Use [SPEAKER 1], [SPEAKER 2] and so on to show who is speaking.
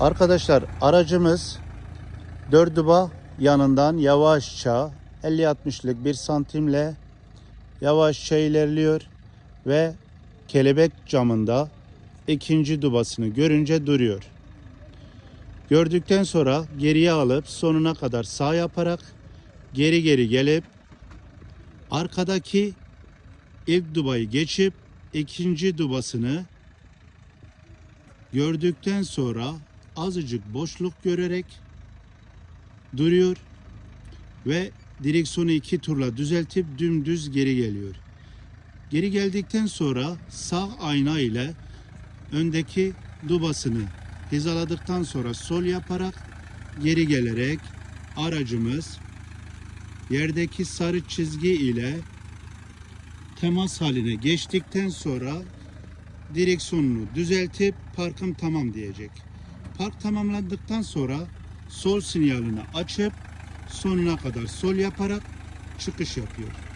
[SPEAKER 1] Arkadaşlar aracımız Dördüba yanından yavaşça 50-60'lık bir santimle yavaşça ilerliyor ve kelebek camında ikinci dubasını görünce duruyor. Gördükten sonra geriye alıp sonuna kadar sağ yaparak geri geri gelip arkadaki ilk dubayı geçip ikinci dubasını gördükten sonra azıcık boşluk görerek duruyor ve direksiyonu iki turla düzeltip dümdüz geri geliyor. Geri geldikten sonra sağ ayna ile öndeki dubasını hizaladıktan sonra sol yaparak geri gelerek aracımız yerdeki sarı çizgi ile temas haline geçtikten sonra direksiyonunu düzeltip parkım tamam diyecek. Park tamamlandıktan sonra sol sinyalini açıp sonuna kadar sol yaparak çıkış yapıyor.